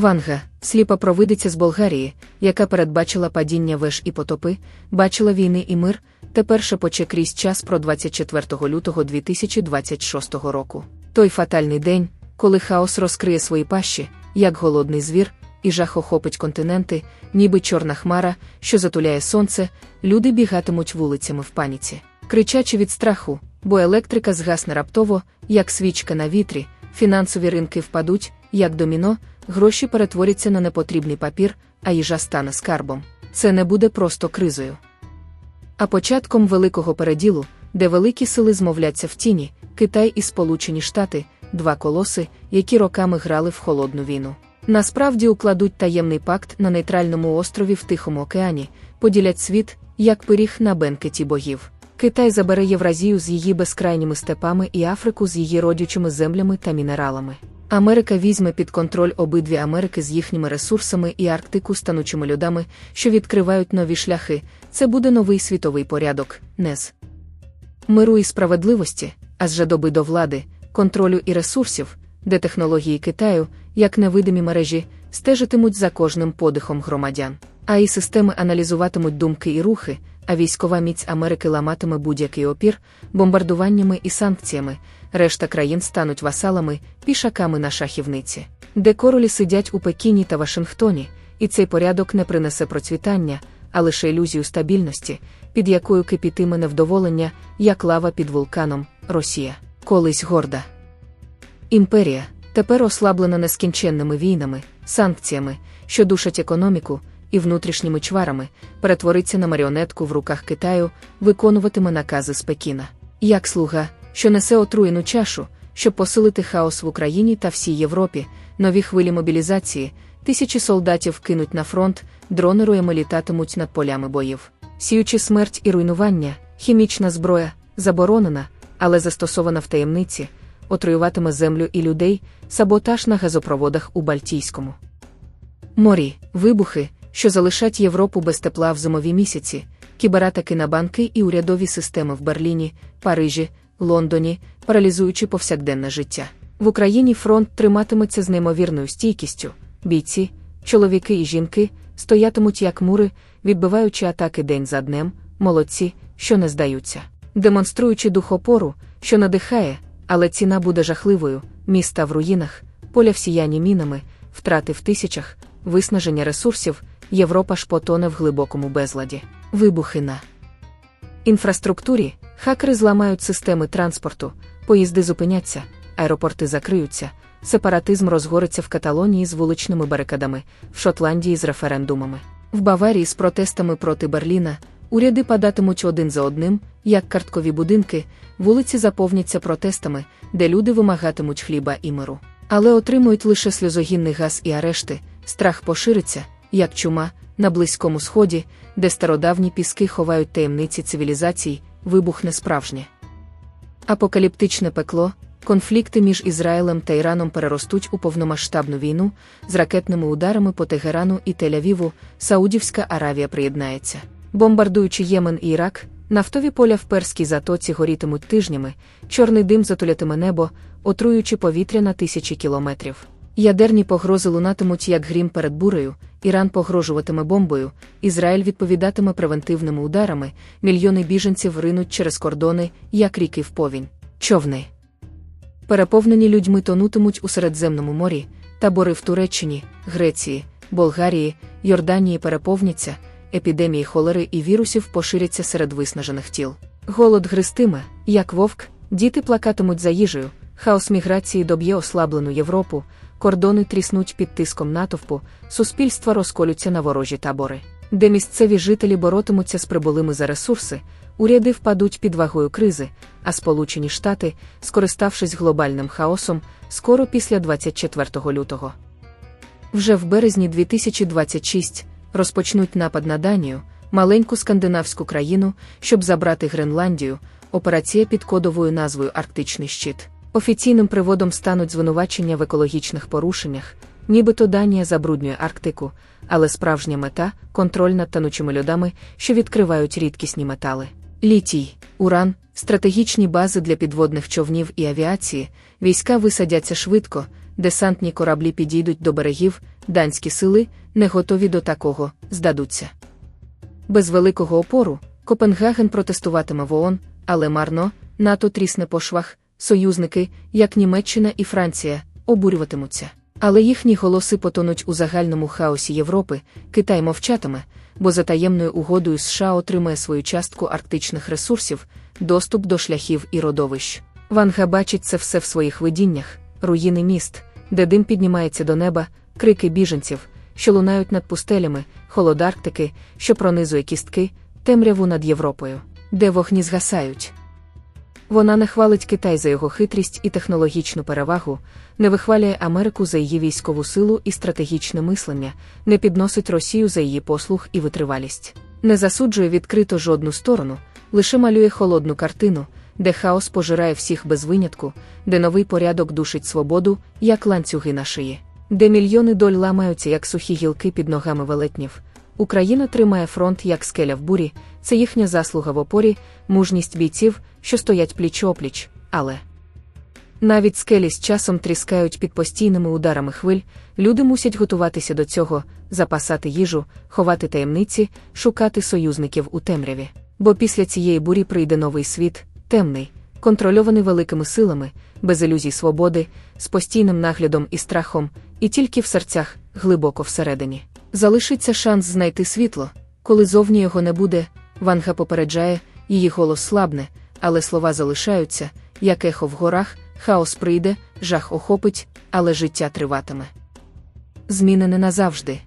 Ванга, сліпа провидиця з Болгарії, яка передбачила падіння веж і потопи, бачила війни і мир, тепер шепоче крізь час про 24 лютого 2026 року. Той фатальний день, коли хаос розкриє свої пащі, як голодний звір, і жах охопить континенти, ніби чорна хмара, що затуляє сонце, люди бігатимуть вулицями в паніці, кричачи від страху, бо електрика згасне раптово, як свічка на вітрі, фінансові ринки впадуть, як доміно, гроші перетворяться на непотрібний папір, а їжа стане скарбом. Це не буде просто кризою. А початком великого переділу, де великі сили змовляться в тіні, Китай і Сполучені Штати, два колоси, які роками грали в холодну війну. Насправді укладуть таємний пакт на нейтральному острові в Тихому океані, поділять світ, як пиріг на бенкеті богів. Китай забере Євразію з її безкрайніми степами і Африку з її родючими землями та мінералами. Америка візьме під контроль обидві Америки з їхніми ресурсами і Арктику станучими льодами, що відкривають нові шляхи. Це буде новий світовий порядок, НЕС. Миру і справедливості, а з жадоби до влади, контролю і ресурсів, де технології Китаю, як невидимі мережі, стежитимуть за кожним подихом громадян, а і системи аналізуватимуть думки і рухи, а військова міць Америки ламатиме будь-який опір, бомбардуваннями і санкціями, решта країн стануть васалами, пішаками на шахівниці, де королі сидять у Пекіні та Вашингтоні, і цей порядок не принесе процвітання, а лише ілюзію стабільності, під якою кипітиме невдоволення, як лава під вулканом, Росія, колись горда. Імперія, тепер ослаблена нескінченними війнами, санкціями, що душать економіку і внутрішніми чварами, перетвориться на маріонетку в руках Китаю, виконуватиме накази з Пекіна. Як слуга, що несе отруєну чашу, щоб посилити хаос в Україні та всій Європі, нові хвилі мобілізації, тисячі солдатів кинуть на фронт, дрони роями літатимуть над полями боїв. Сіючи смерть і руйнування, хімічна зброя заборонена, але застосована в таємниці, отруюватиме землю і людей, саботаж на газопроводах у Бальтійському. Морі, вибухи, що залишать Європу без тепла в зимові місяці, кібератаки на банки і урядові системи в Берліні, Парижі, Лондоні, паралізуючи повсякденне життя. В Україні фронт триматиметься з неймовірною стійкістю. Бійці, чоловіки і жінки стоятимуть як мури, відбиваючи атаки день за днем, молодці, що не здаються, демонструючи дух опору, що надихає, але ціна буде жахливою: міста в руїнах, поля всіяні мінами, втрати в тисячах, виснаження ресурсів, Європа ж потоне в глибокому безладі, вибухи на інфраструктурі, хакери зламають системи транспорту, поїзди зупиняться, аеропорти закриються, сепаратизм розгориться в Каталонії з вуличними барикадами, в Шотландії з референдумами, в Баварії з протестами проти Берліна. Уряди падатимуть один за одним, як карткові будинки, вулиці заповняться протестами, де люди вимагатимуть хліба і миру. Але отримують лише сльозогінний газ і арешти, страх пошириться, як чума, на Близькому Сході, де стародавні піски ховають таємниці цивілізацій, вибухне справжнє. Апокаліптичне пекло, конфлікти між Ізраїлем та Іраном переростуть у повномасштабну війну з ракетними ударами по Тегерану і Тель-Авіву, Саудівська Аравія приєднається. Бомбардуючи Ємен і Ірак, нафтові поля в перській затоці горітимуть тижнями, чорний дим затулятиме небо, отруючи повітря на тисячі кілометрів. Ядерні погрози лунатимуть як грім перед бурею, Іран погрожуватиме бомбою, Ізраїль відповідатиме превентивними ударами, мільйони біженців ринуть через кордони, як ріки в повінь. Човни. Переповнені людьми тонутимуть у Середземному морі, табори в Туреччині, Греції, Болгарії, Йорданії переповняться, епідемії холери і вірусів поширяться серед виснажених тіл. Голод гристиме, як вовк, діти плакатимуть за їжею, хаос міграції доб'є ослаблену Європу, кордони тріснуть під тиском натовпу, суспільства розколються на ворожі табори, де місцеві жителі боротимуться з прибулими за ресурси, уряди впадуть під вагою кризи, а Сполучені Штати, скориставшись глобальним хаосом, скоро після 24 лютого. Вже в березні 2026 розпочнуть напад на Данію, маленьку скандинавську країну, щоб забрати Гренландію, операція під кодовою назвою Арктичний щит. Офіційним приводом стануть звинувачення в екологічних порушеннях, нібито Данія забруднює Арктику, але справжня мета контроль над танучими льодами, що відкривають рідкісні метали. Літій, уран, стратегічні бази для підводних човнів і авіації, війська висадяться швидко, десантні кораблі підійдуть до берегів, данські сили, не готові до такого, здадуться. Без великого опору Копенгаген протестуватиме в ООН, але марно, НАТО трісне по швах, союзники, як Німеччина і Франція, обурюватимуться. Але їхні голоси потонуть у загальному хаосі Європи, Китай мовчатиме, бо за таємною угодою США отримає свою частку арктичних ресурсів, доступ до шляхів і родовищ. Ванга бачить це все в своїх видіннях, руїни міст, де дим піднімається до неба, крики біженців, що лунають над пустелями, холод Арктики, що пронизує кістки, темряву над Європою, де вогні згасають. Вона не хвалить Китай за його хитрість і технологічну перевагу, не вихваляє Америку за її військову силу і стратегічне мислення, не підносить Росію за її послуг і витривалість, не засуджує відкрито жодну сторону, лише малює холодну картину, де хаос пожирає всіх без винятку, де новий порядок душить свободу, як ланцюги на шиї, де мільйони доль ламаються, як сухі гілки під ногами велетнів. Україна тримає фронт як скеля в бурі, це їхня заслуга в опорі, мужність бійців, що стоять пліч опліч, але навіть скелі з часом тріскають під постійними ударами хвиль, люди мусять готуватися до цього, запасати їжу, ховати таємниці, шукати союзників у темряві. Бо після цієї бурі прийде новий світ, темний, контрольований великими силами, без ілюзій свободи, з постійним наглядом і страхом, і тільки в серцях, глибоко всередині. Залишиться шанс знайти світло, коли зовні його не буде. Ванга попереджає, її голос слабне, але слова залишаються, як ехо в горах, хаос прийде, жах охопить, але життя триватиме. Зміни не назавжди.